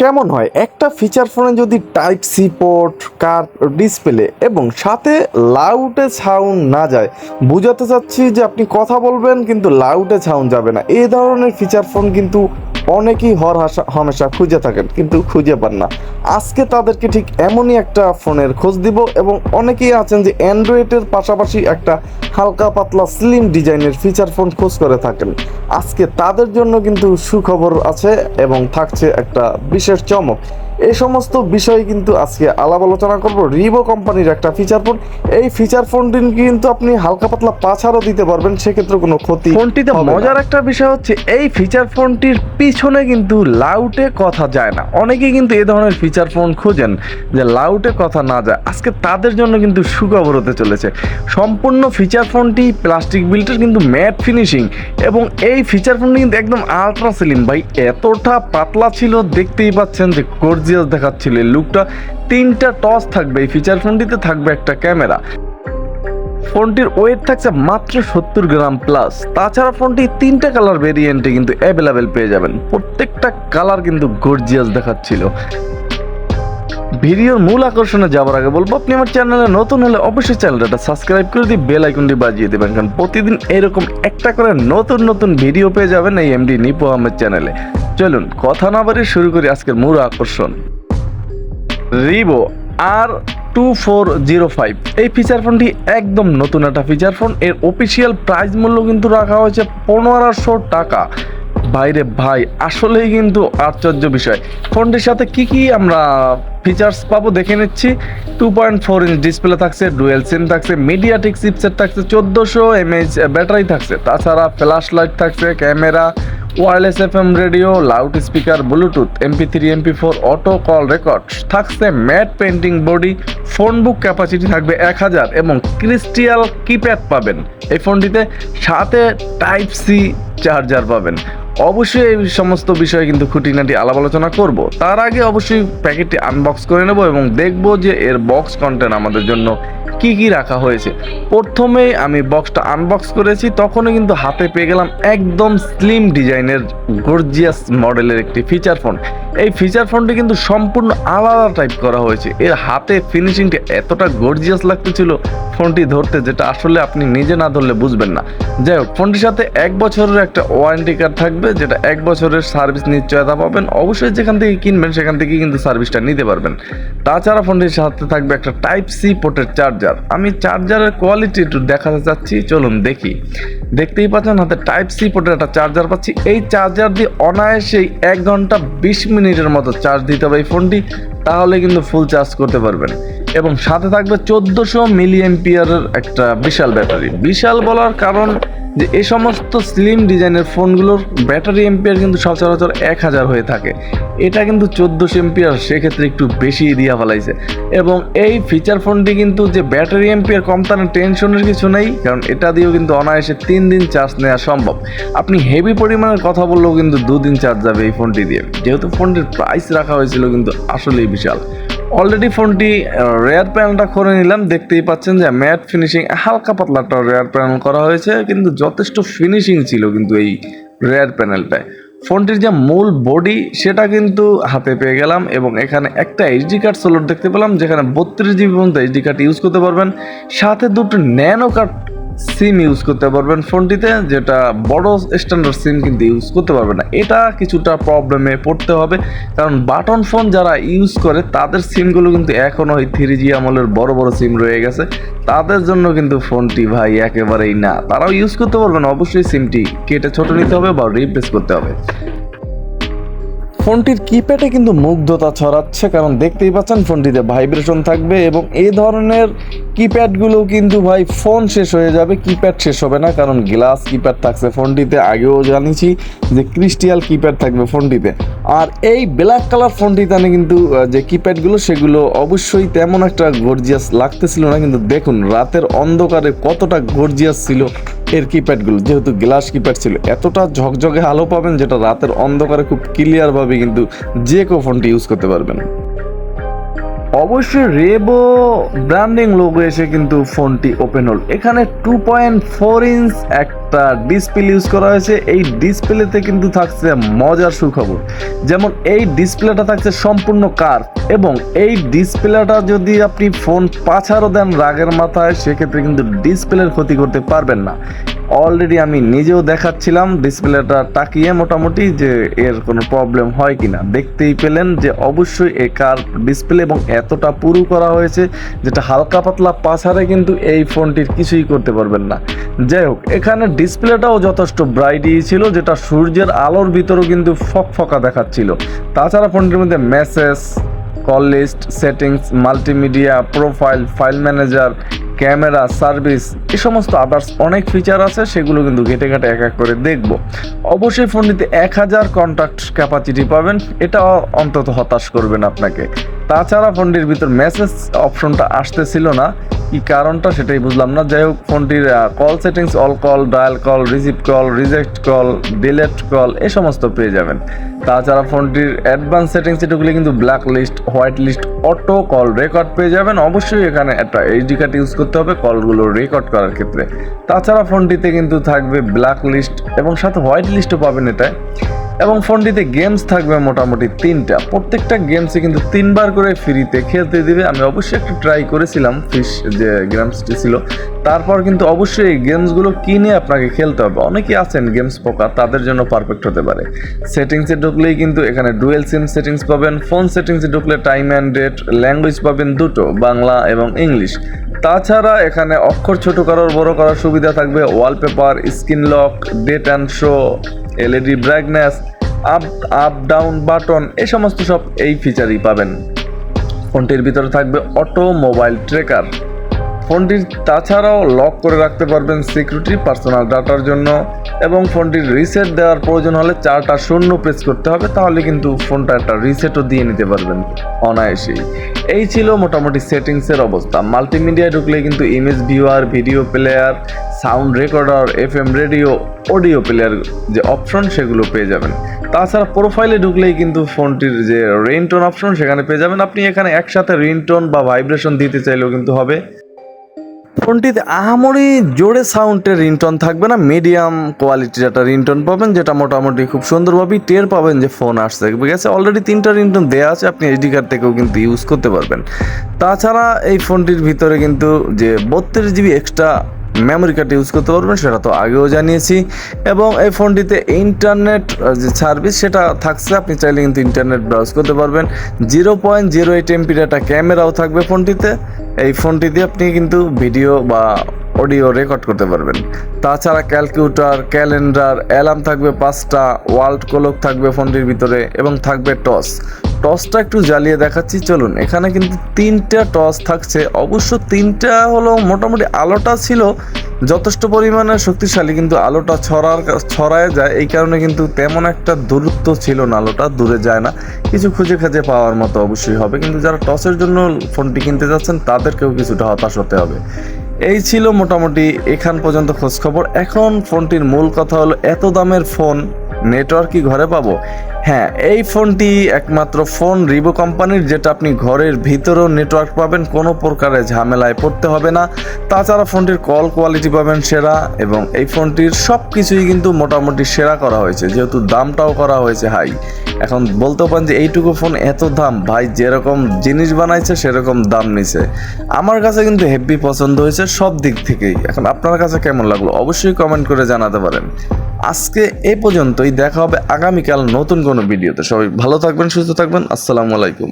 কেমন হয়? একটা ফিচার ফোনে যদি টাইপ সি পোর্ট কার ডিসপ্লে এবং সাথে লাউডে সাউন্ড না যায়, বুঝাতে চাচ্ছি যে আপনি কথা বলবেন কিন্তু লাউডে সাউন্ড যাবে না। এই ধরনের ফিচার ফোন কিন্তু অনেকেই হর হাসা হামেশা খুঁজে থাকেন, কিন্তু খুঁজে পান না। আজকে তাদেরকে ঠিক এমনই একটা ফোনের খোঁজ দিব এবং অনেকেই আছেন যে অ্যান্ড্রয়েডের পাশাপাশি একটা হালকা পাতলা স্লিম ডিজাইনের ফিচার ফোন খোঁজ করে থাকেন। আজকে তাদের জন্য কিন্তু সুখবর আছে এবং থাকছে একটা বিশেষ চমক। এই সমস্ত বিষয় কিন্তু আজকে আলাপ আলোচনা করব। রিভো কোম্পানির একটা ফিচার ফোন এই ফিচার ফোনটি কিন্তু আপনি হালকা পাতলা পাছাড়ও দিতে পারবেন, সেক্ষেত্রে কোনো ক্ষতি ফোনটিতে মজার একটা বিষয় হচ্ছে, এই ফিচার ফোনটির পিছনে কিন্তু লাউটে কথা যায় না। অনেকেই কিন্তু এই ধরনের ফিচার ফোন খোঁজেন, যে লাউটে কথা না যায়। আজকে তাদের জন্য কিন্তু সুখবর হতে চলেছে। সম্পূর্ণ ফিচার ফোনটি প্লাস্টিক বিল্টের কিন্তু ম্যাট ফিনিশিং এবং এই ফিচার ফোনটি কিন্তু একদম আলট্রা স্লিম ভাই, এতটা পাতলা ছিল, দেখতেই পাচ্ছেন যে গর্জিয়াস দেখাচ্ছিল। এই লুকটা তিনটা টস থাকবে, এই ফিচার ফোনটিতে থাকবে একটা ক্যামেরা। ফোনটির ওয়েট থাকছে মাত্র সত্তর গ্রাম প্লাস তাছাড়া ফোনটি তিনটা কালার ভেরিয়েন্টে কিন্তু অ্যাভেলেবেল পেয়ে যাবেন। প্রত্যেকটা কালার কিন্তু গর্জিয়াস দেখাচ্ছিল। ভিডিওর মূল আকর্ষণে যাওয়ার আগে বলব, আপনি আমার চ্যানেলে নতুন হলে অবশ্যই চ্যানেলটা সাবস্ক্রাইব করে দিয়ে বেল আইকনটি বাজিয়ে দেবেন। কারণ প্রতিদিন এরকম একটা করে নতুন নতুন ভিডিও পেয়ে যাবেন এই এমডি নিপো আহমেদ চ্যানেলে চলুন, কথা না বাড়িয়ে শুরু করি আজকের মূল আকর্ষণ। Rivo R two four zero five এই ফিচার ফোনটি একদম নতুন একটা ফিচার ফোন এর অফিসিয়াল প্রাইস মূল্য কিন্তু রাখা হয়েছে পনেরোশো টাকা। বাইরে, ভাই, আসলেই কিন্তু আশ্চর্য বিষয়। ফোনটির সাথে কি কি আমরা ফিচার্স পাবো দেখে নিচ্ছি। Two point four inch display থাকছে ডুয়েল সিম থাকছে মিডিয়াটিক চিপসেট থাকছে, চোদ্দোশো এমএইচ ব্যাটারি থাকছে। তাছাড়া ফ্ল্যাশ লাইট থাকছে camera wireless F M radio loud speaker bluetooth MP three MP four auto call record থাকছে matte painting body phone book capacity থাকবে এক হাজার এবং ক্রিস্টিয়াল কিপ্যাড পাবেন। এই ফোনটিতে সাথে টাইপ সি চার্জার পাবেন। অবশ্যই এই সমস্ত বিষয়ে কিন্তু খুঁটিনাটি আলাপ আলোচনা করব। তার আগে অবশ্যই প্যাকেটটি আনবক্স করে নেব এবং দেখব যে এর বক্স কন্টেন্ট আমাদের জন্য কি কি রাখা হয়েছে। প্রথমেই আমি বক্সটা আনবক্স করেছি, তখনই কিন্তু হাতে পেয়ে গেলাম একদম স্লিম ডিজাইনের গর্জিয়াস মডেলের একটি ফিচার ফোন এই ফিচার ফোনটি কিন্তু সম্পূর্ণ আলাদা টাইপ করা হয়েছে। এর হাতে ফিনিশিংটা এতটা গর্জিয়াস লাগতেছিল ফোনটি ধরতে যেটা আসলে আপনি নিজে না ধরলে বুঝবেন না। যাই হোক, ফোনটির সাথে এক বছরের একটা ওয়ারেন্টি কার্ড থাকবে, যেটা এক বছরের সার্ভিস নিশ্চয়তা পাবেন। অবশ্যই যেখান থেকে কিনবেন, সেখান থেকে কিন্তু সার্ভিসটা নিতে পারবেন। তাছাড়া ফোনটির সাথে থাকবে একটা টাইপ সি পোর্টের চার্জার আমি চার্জারের কোয়ালিটি একটু দেখাতে চাচ্ছি, চলুন দেখি। দেখতেই পাচ্ছেন, হাতে টাইপ সি পোর্টের একটা চার্জার পাচ্ছি। এই চার্জার দিয়ে অনায়াসেই এক ঘণ্টা বিশ মিনিটের মতো চার্জ দিতে হবে এই ফোনটি। তাহলে কিন্তু ফুল চার্জ করতে পারবেন। এবং সাথে থাকবে চোদ্দোশো মিলি এম্পিয়ারের একটা বিশাল ব্যাটারি। বিশাল বলার কারণ যে এ সমস্ত স্লিম ডিজাইনের ফোনগুলোর ব্যাটারি এম্পিয়ার কিন্তু সচরাচর এক হাজার হয়ে থাকে। এটা কিন্তু চোদ্দোশো এম্পিয়ার সেক্ষেত্রে একটু বেশি দিয়া ফেলাইছে। এবং এই ফিচার ফোনটি কিন্তু যে ব্যাটারি এম্পিয়ার কম তার টেনশনের কিছু নেই, কারণ এটা দিয়েও কিন্তু অনায়াসে তিন দিন চার্জ নেওয়া সম্ভব। আপনি হেভি পরিমাণের কথা বললেও কিন্তু দুদিন চার্জ যাবে এই ফোনটি দিয়ে। যেহেতু ফোনটির প্রাইস রাখা হয়েছিল কিন্তু আসলেই বিশাল। অলরেডি ফোনটি রেয়ার প্যানেলটা করে নিলাম। দেখতেই পাচ্ছেন যে ম্যাট ফিনিশিং হালকা পাতলা একটা রেয়ার প্যানেল করা হয়েছে, কিন্তু যথেষ্ট ফিনিশিং ছিল কিন্তু এই রেয়ার প্যানেলটায় ফোনটির যে মূল বডি সেটা কিন্তু হাতে পেয়ে গেলাম এবং এখানে একটা এইচডি কার্ড সোলোর দেখতে পেলাম, যেখানে বত্রিশ জিবি পর্যন্ত এইচডি কার্ড ইউজ করতে পারবেন। সাথে দুটো ন্যানো কার্ড সিম ইউজ করতে পারবেন ফোনটিতে, যেটা বড় স্ট্যান্ডার্ড সিম কিন্তু ইউজ করতে পারবেন না। এটা কিছুটা প্রবলেমে পড়তে হবে, কারণ বাটন ফোন যারা ইউজ করে, তাদের সিমগুলো কিন্তু এখনও ওই থ্রি জি আমলের বড় বড় সিম রয়ে গেছে। তাদের জন্য কিন্তু ফোনটি ভাই একেবারেই না। তারাও ইউজ করতে পারবেন অবশ্যই সিমটি কেটে ছোট নিতে হবে বা রিপ্লেস করতে হবে। ফোনটির কিপ্যাডে কিন্তু মুগ্ধতা ছড়াচ্ছে, কারণ দেখতেই পাচ্ছেন ফোনটিতে ভাইব্রেশন থাকবে এবং এই ধরনের কিপ্যাডগুলো কিন্তু ভাই ফোন শেষ হয়ে যাবে কিপ্যাড শেষ হবে না, কারণ গ্লাস কিপ্যাড থাকছে ফোনটিতে আগেও জানিয়েছি যে ক্রিস্টিয়াল কিপ্যাড থাকবে ফোনটিতে আর এই ব্ল্যাক কালার ফোনটিতে কিন্তু যে কিপ্যাডগুলো সেগুলো অবশ্যই তেমন একটা গর্জিয়াস লাগতেছিল না, কিন্তু দেখুন, রাতের অন্ধকারে কতটা গর্জিয়াস ছিল এর কিপ্যাডগুলো যেহেতু গ্লাস কিপ্যাড ছিল, এতটা ঝকঝকে আলো পাবেন যেটা রাতের অন্ধকারে খুব ক্লিয়ারভাবে কিন্তু যে কেউ ফোনটি ইউজ করতে পারবেন। অবশ্যই রেবো ব্র্যান্ডিং লোগো এসে কিন্তু ফোনটি ওপেন হল। এখানে টু পয়েন্ট ফোর ইঞ্চ একটা ডিসপ্লে ইউজ করা হয়েছে। এই ডিসপ্লেতে কিন্তু থাকছে মজার সুখবর। যেমন এই ডিসপ্লেটা থাকছে সম্পূর্ণ কার এবং এই ডিসপ্লেটা যদি আপনি ফোন পাছাড়ও দেন রাগের মাথায়, সেক্ষেত্রে কিন্তু ডিসপ্লের ক্ষতি করতে পারবেন না। অলরেডি আমি নিজেও দেখাচ্ছিলাম ডিসপ্লেটা তাকিয়ে মোটামুটি যে এর কোনো প্রবলেম হয় কি না দেখতেই পেলেন যে অবশ্যই এ কার ডিসপ্লে এবং এতটা পুরু করা হয়েছে, যেটা হালকা পাতলা পাছাড়ে কিন্তু এই ফোনটির কিছুই করতে পারবেন না। যাই হোক, এখানে ডিসপ্লেটাও যথেষ্ট ব্রাইটই ছিল, যেটা সূর্যের আলোর ভিতরেও কিন্তু ফকফকা দেখাচ্ছিল। তাছাড়া ফোনটির মধ্যে message call list settings multimedia profile file manager camera service এই সমস্ত আদার্স অনেক ফিচার আছে, সেগুলো কিন্তু ঘেটে ঘাটে এক এক করে দেখব। অবশ্যই ফোনটিতে এক হাজার কন্ট্যাক্ট ক্যাপাসিটি পাবেন এটা অন্তত হতাশ করবেন আপনাকে। তাছাড়া ফোনটির ভিতর মেসেজ অপশনটা আসতেছিল না। কি কারণটা সেটাই বুঝলাম না। যাই হোক, ফোনটির call settings all call dial call receive call reject call delete call এ সমস্ত পেয়ে যাবেন। তাছাড়া ফোনটির অ্যাডভান্স সেটিংস ঢুকলে কিন্তু black list white list auto call record পেয়ে যাবেন। অবশ্যই এখানে একটা এইচডি কার্ড ইউজ করতে হবে কলগুলো রেকর্ড করার ক্ষেত্রে। তাছাড়া ফোনটিতে কিন্তু থাকবে ব্ল্যাক লিস্ট এবং সাথে হোয়াইট লিস্টও পাবেন এটায়। এবং ফোনটিতে গেমস থাকবে মোটামুটি তিনটা। প্রত্যেকটা গেমসে কিন্তু তিনবার করে ফ্রিতে খেলতে দিবে। আমি অবশ্যই একটু ট্রাই করেছিলাম ফিশ যে গেমসটি ছিল। তারপর কিন্তু অবশ্যই এই গেমসগুলো কিনে আপনাকে খেলতে হবে। অনেকেই আছেন গেমস পোকা, তাদের জন্য পারফেক্ট হতে পারে। সেটিংসে ঢুকলেই কিন্তু এখানে ডুয়েল সিম সেটিংস পাবেন ফোন সেটিংসে ঢুকলে টাইম অ্যান্ড ডেট ল্যাঙ্গুয়েজ পাবেন দুটো, বাংলা এবং ইংলিশ তাছাড়া এখানে অক্ষর ছোট করার, বড় করার সুবিধা থাকবে। Wallpaper screen lock date and show LED brightness up up down button এই সমস্ত সব এই ফিচারই পাবেন। ফোনটির ভিতরে থাকবে অটো মোবাইল ট্রেকার ফোনটির তাছাড়াও লক করে রাখতে পারবেন সিকিউরিটি পার্সোনাল ডাটার জন্য এবং ফোনটির রিসেট দেওয়ার প্রয়োজন হলে চারটা শূন্য প্রেস করতে হবে, তাহলে কিন্তু ফোনটা একটা রিসেটও দিয়ে নিতে পারবেন অনায়াসেই। এই ছিল মোটামুটি সেটিংসের অবস্থা। মাল্টিমিডিয়ায় ঢুকলে কিন্তু image viewer video player sound recorder F M radio audio player যে অপশন সেগুলো পেয়ে যাবেন। তাছাড়া প্রোফাইলে ঢুকলেই কিন্তু ফোনটির যে রিংটোন অপশন সেখানে পেয়ে যাবেন। আপনি এখানে একসাথে রিংটোন বা ভাইব্রেশন দিতে চাইলেও কিন্তু হবে। ফোনটিতে আহামরি জোরে সাউন্ডের রিংটোন থাকবে না মিডিয়াম কোয়ালিটির একটা রিংটোন পাবেন, যেটা মোটামুটি খুব সুন্দরভাবেই টের পাবেন যে ফোন আসছে। ঠিক আছে অলরেডি তিনটা রিংটোন দেওয়া আছে, আপনি এইচডি কার্ড থেকেও কিন্তু ইউজ করতে পারবেন। তাছাড়া এই ফোনটির ভিতরে কিন্তু যে বত্রিশ GB extra memory card use করতে পারবেন, সেটা তো আগেও জানিয়েছি। এবং এই ফোনটিতে ইন্টারনেট যে সার্ভিস, সেটা থাকছে। আপনি চাইলে কিন্তু ইন্টারনেট ব্রাউজ করতে পারবেন। জিরো পয়েন্ট জিরো এইট এমপির একটা ক্যামেরাও থাকবে ফোনটিতে। এই ফোনটি দিয়ে আপনি কিন্তু ভিডিও বা অডিও রেকর্ড করতে পারবেন। তাছাড়া ক্যালকুলেটর ক্যালেন্ডার, অ্যালার্ম থাকবে পাঁচটা, ওয়ার্ল্ড ক্লক থাকবে ফোনটির ভিতরে এবং থাকবে টস টসটা একটু জ্বালিয়ে দেখাচ্ছি, চলুন। এখানে কিন্তু তিনটা টস থাকছে। অবশ্য তিনটা হলো মোটামুটি আলোটা ছিল, যথেষ্ট পরিমাণে শক্তিশালী, কিন্তু আলোটা ছড়ার ছড়ায় যায়। এই কারণে কিন্তু তেমন একটা দূরত্ব ছিল না আলোটা, দূরে যায় না। কিছু খুঁজে খুঁজে পাওয়ার মতো অবশ্যই হবে, কিন্তু যারা টসের জন্য ফোনটি কিনতে যাচ্ছেন, তাদেরকেও কিছুটা হতাশ হতে হবে। এই ছিল মোটামুটি এখান পর্যন্ত খোঁজখবর। এখন ফোনটির মূল কথা হলো, এত দামের ফোন নেটওয়ার্ক কি ঘরে পাবো? হ্যাঁ এই ফোনটি একমাত্র ফোন রিভো কোম্পানির, যেটা আপনি ঘরের ভিতরেও নেটওয়ার্ক পাবেন, কোনো প্রকারে ঝামেলায় পড়তে হবে না। তাছাড়া ফোনটির কল কোয়ালিটি পাবেন সেরা, এবং এই ফোনটির সব কিছুই কিন্তু মোটামুটি সেরা করা হয়েছে, যেহেতু দামটাও করা হয়েছে হাই এখন বলতে পারেন যে এইটুকু ফোন এত দাম, ভাই যেরকম জিনিস বানাইছে, সেরকম দাম নিছে। আমার কাছে কিন্তু হেভি পছন্দ হয়েছে সব দিক থেকেই। এখন আপনার কাছে কেমন লাগল? অবশ্যই কমেন্ট করে জানাতে পারেন। আজকে এই পর্যন্তই, দেখা হবে আগামীকাল নতুন কোনো ভিডিওতে। সবাই ভালো থাকবেন সুস্থ থাকবেন। আসসালামু আলাইকুম।